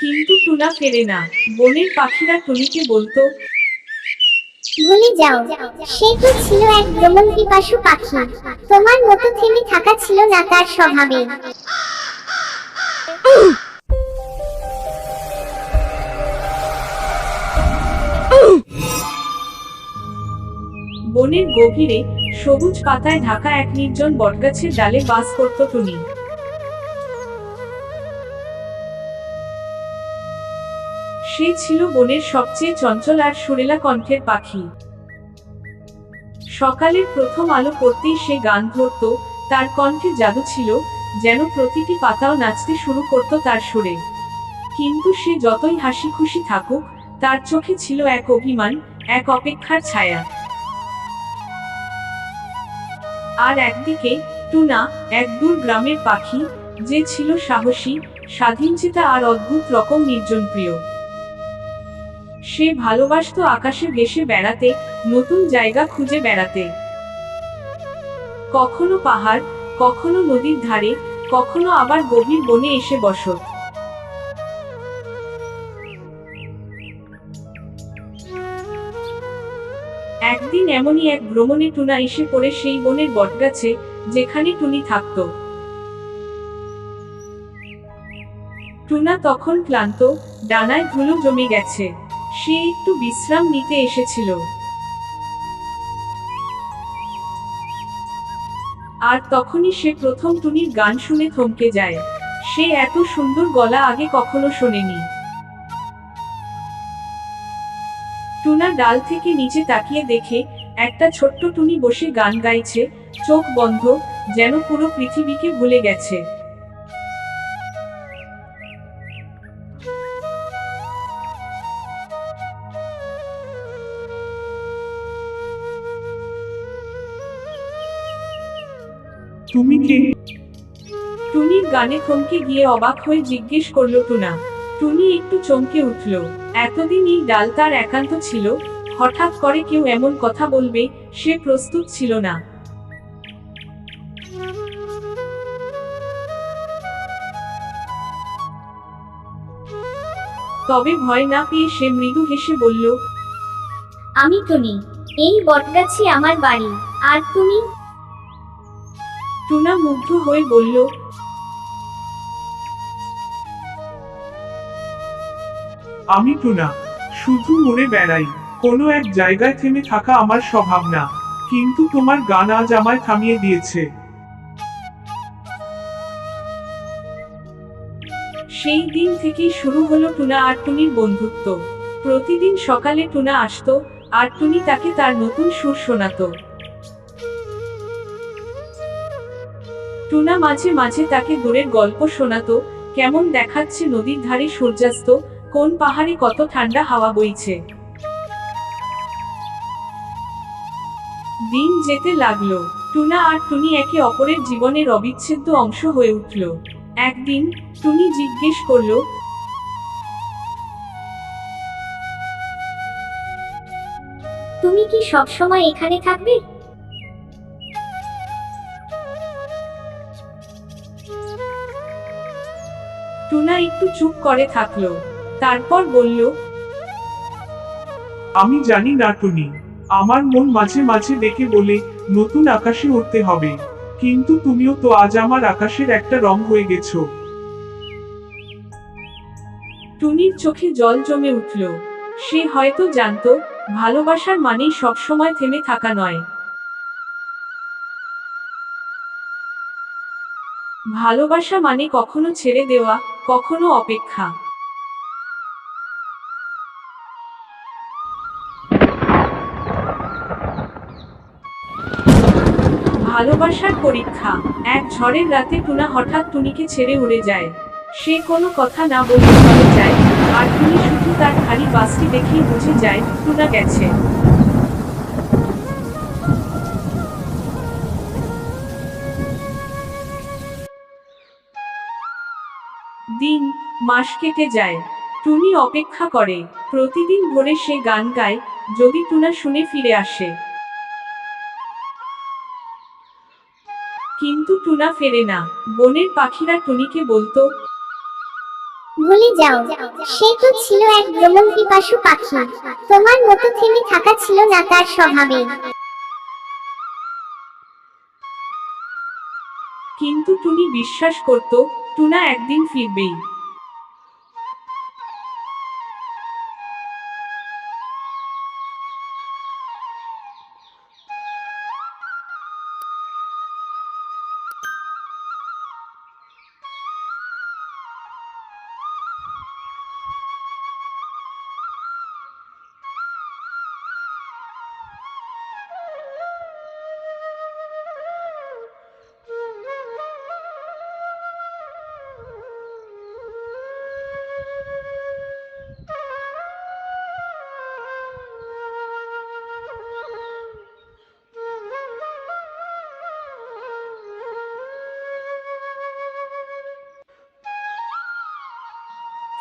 কিন্তু টুনা ফেরে না। বনের পাখিরা টুনিকে বলতো ভুলে যাও সে তো ছিল এক ভ্রমণ পিপাসু পাখি। তোমার মতো থেমে থাকা ছিল না তার স্বভাবে। বনের গভীরে সবুজ পাতায় ঢাকা এক নির্জন বটগাছের ডালে বাস করত টুনি। সে ছিল বনের সবচেয়ে চঞ্চল আর সুরেলা কণ্ঠের পাখি। সকালের প্রথম আলো পড়তেই সে গান ধরত, তার কণ্ঠে জাদু ছিল, যেন প্রতিটি পাতাও নাচতে শুরু করত তার সুরে। কিন্তু সে যতই হাসি খুশি থাকুক, তার চোখে ছিল এক অভিমান, এক অপেক্ষার ছায়া। আর একদিকে টুনা, এক দূর গ্রামের পাখি, যে ছিল সাহসী, স্বাধীনচেতা আর অদ্ভুত রকম নির্জন প্রিয় সে ভালোবাসতো আকাশে ভেসে বেড়াতে, নতুন জায়গা খুঁজে বেড়াতে। কখনো পাহাড়, কখনো নদীর ধারে, কখনো আবার গভীর বনে এসে বসত। একদিন এমনই এক ভ্রমণে টুনা এসে পড়ে সেই বনের বটগাছে, যেখানে টুনি থাকত। টুনা তখন ক্লান্ত, ডানায় ধুলো জমে গেছে। সে একটু বিশ্রাম নিতে এসেছিল। আর তখনই সে প্রথম টুনির গান শুনে থমকে যায়। সে এত সুন্দর গলা আগে কখনো শোনেনি। টুনা ডাল থেকে নিচে তাকিয়ে দেখে একটা ছোট্ট টুনি বসে গান গাইছে, চোখ বন্ধ, যেন পুরো পৃথিবীকে ভুলে গেছে। তুমি কে? টুনির গানে থমকে গিয়ে অবাক হয়ে জিজ্ঞেস করল টুনা। টুনি একটু চমকে উঠল। এতদিন এই ডাল তার একান্ত ছিল। হঠাৎ করে কেউ এমন কথা বলবে সে প্রস্তুত ছিল না। তবে ভয় না পেয়ে সে মৃদু হেসে বলল আমি টুনি। এই বটগাছি আমার বাড়ি। আর তুমি? টুনা মুগ্ধ হয়ে বলল আমি টুনা শুধু মনে বেড়াই কোনো এক জায়গায় থেমে থাকা আমার স্বভাব না কিন্তু তোমার গান আজ আমায় থামিয়ে দিয়েছে। সেই দিন থেকেই শুরু হলো টুনা আর টুনির বন্ধুত্ব। প্রতিদিন সকালে টুনা আসতো আর টুনি তাকে তার নতুন সুর শোনাতো। টুনা মাঝে মাঝে তাকে দূরের গল্প শোনাতো, কেমন দেখাচ্ছে নদীর ধারে সূর্যাস্ত, কোন পাহাড়ে কত ঠান্ডা হাওয়া বইছে। দিন যেতে লাগল, টুনা আর টুনি একে অপরের জীবনের অবিচ্ছেদ্য অংশ হয়ে উঠল। একদিন, টুনি জিজ্ঞেস করল, তুমি কি সবসময় এখানে থাকবে? টুনা একটু চুপ করে থাকল। তারপর বলল আমি জানি না টুনি আমার মন মাঝে মাঝে ডেকে বলে নতুন আকাশে উঠতে হবে। কিন্তু তুমিও তো আজ আমার আকাশের একটা রং হয়ে গেছো। টুনির চোখে জল জমে উঠল। সে হয়তো জানতো ভালোবাসার মানেই সবসময় থেমে থাকা নয়। ভালোবাসা মানে কখনো ছেড়ে দেওয়া, কখনো অপেক্ষা। ভালোবাসার পরীক্ষা। এক ঝড়ের রাতে টুনা হঠাৎ টুনিকে ছেড়ে উড়ে যায়। সে কোনো কথা না বলে চলে যায়, আর টুনি শুধু তার খালি বাসটি দেখেই বুঝে যায়, টুনা গেছে। মাস কেটে যায়। টুনি অপেক্ষা করে প্রতিদিন ভোরে সে গান গায় যদি টুনা শুনে ফিরে আসে। কিন্তু টুনা ফেরে না। বনের পাখিরা টুনিকে বলতো ভুলে যাও সে তো ছিল এক ভ্রমণ পিপাসু পাখি। তোমার মতো থেমে থাকা ছিল না তার স্বভাবে। কিন্তু টুনি বিশ্বাস করত টুনা একদিন ফিরবেই।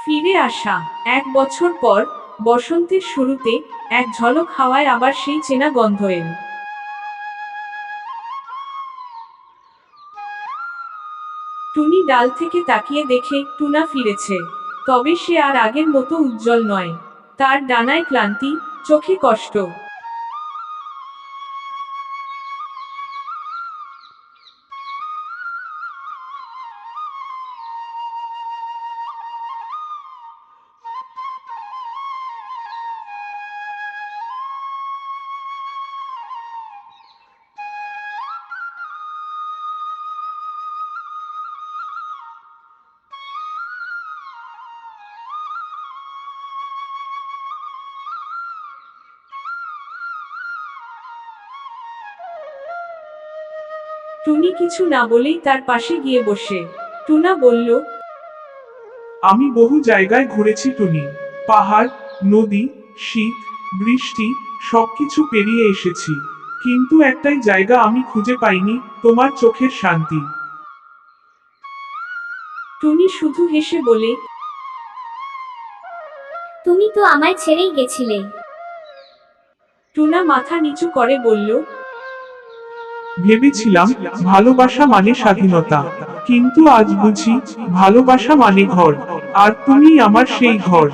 ফিরে আসা। এক বছর পর, বসন্তের শুরুতে এক ঝলক হাওয়ায় আবার সেই চেনা গন্ধ এল। টুনি ডাল থেকে তাকিয়ে দেখে টুনা ফিরেছে। তবে সে আর আগের মতো উজ্জ্বল নয়। তার ডানায় ক্লান্তি, চোখে কষ্ট। টুনি কিছু না বলেই তার পাশে গিয়ে বসে। টুনা বলল আমি বহু জায়গায় ঘুরেছি টুনি। পাহাড় নদী শীত বৃষ্টি সবকিছু পেরিয়ে এসেছি। কিন্তু একটাই জায়গা আমি খুঁজে পাইনি তোমার চোখের শান্তি। টুনি শুধু হেসে বলে তুমি তো আমায় ছেড়েই গেছিলে। টুনা মাথা নিচু করে বলল ভেবেছিলাম, ভালোবাসা মানে স্বাধীনতা। কিন্তু আজ বুঝি, ভালোবাসা মানে ঘর। আর তুমি আমার সেই ঘর।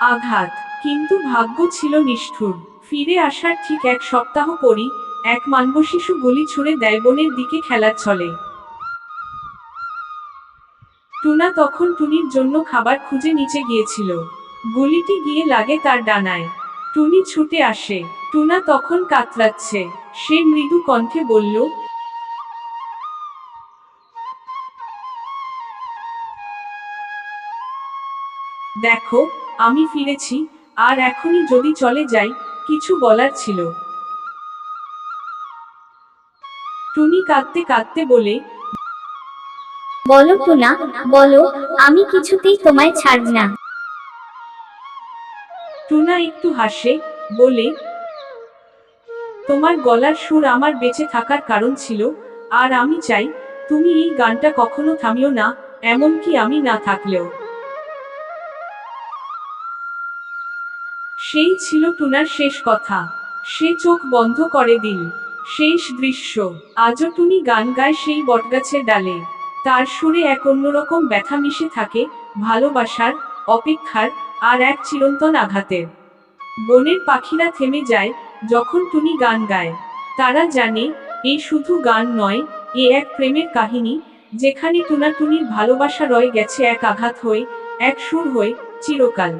আঘাত। কিন্তু ভাগ্য ছিল নিষ্ঠুর। ফিরে আসার ঠিক এক সপ্তাহ পরই, এক মানব শিশু গুলি ছুড়ে দেয় বনের দিকে খেলার ছলে। টুনা তখন টুনির জন্য খাবার খুঁজে নিচে গিয়েছিল। গুলিটি গিয়ে লাগে তার ডানায়। টুনি ছুটে আসে। টুনা তখন কাতরাচ্ছে। সে মৃদু কণ্ঠে বলল, দেখো, আমি ফিরেছি, আর এখনই যদি চলে যাই, কিছু বলার ছিল টুনি কাঁদতে কাঁদতে বলে বলো টুনা বলো, আমি কিছুতেই তোমায় ছাড়ব না। টুনা একটু হাসে, বলে, তোমার গলার সুর আমার বেঁচে থাকার কারণ ছিল, আর আমি চাই, তুমি এই গানটা কখনো থামিও না, এমনকি আমি না থাকলেও। সেই ছিল টুনার শেষ কথা। সে চোখ বন্ধ করে দিল। শেষ দৃশ্য। আজও টুনি গান গায় সেই বটগাছের ডালে। তার সুরে এক অন্যরকম ব্যথা মিশে থাকে, ভালোবাসার, অপেক্ষার, আর এক চিরন্তন আঘাতের। বনের পাখিরা থেমে যায় যখন টুনি গান গায়। তারা জানে, এ শুধু গান নয়, এ এক প্রেমের কাহিনী, যেখানে টুনা টুনির ভালোবাসা রয়ে গেছে এক আঘাত হয়ে, এক সুর হয়ে, চিরকাল।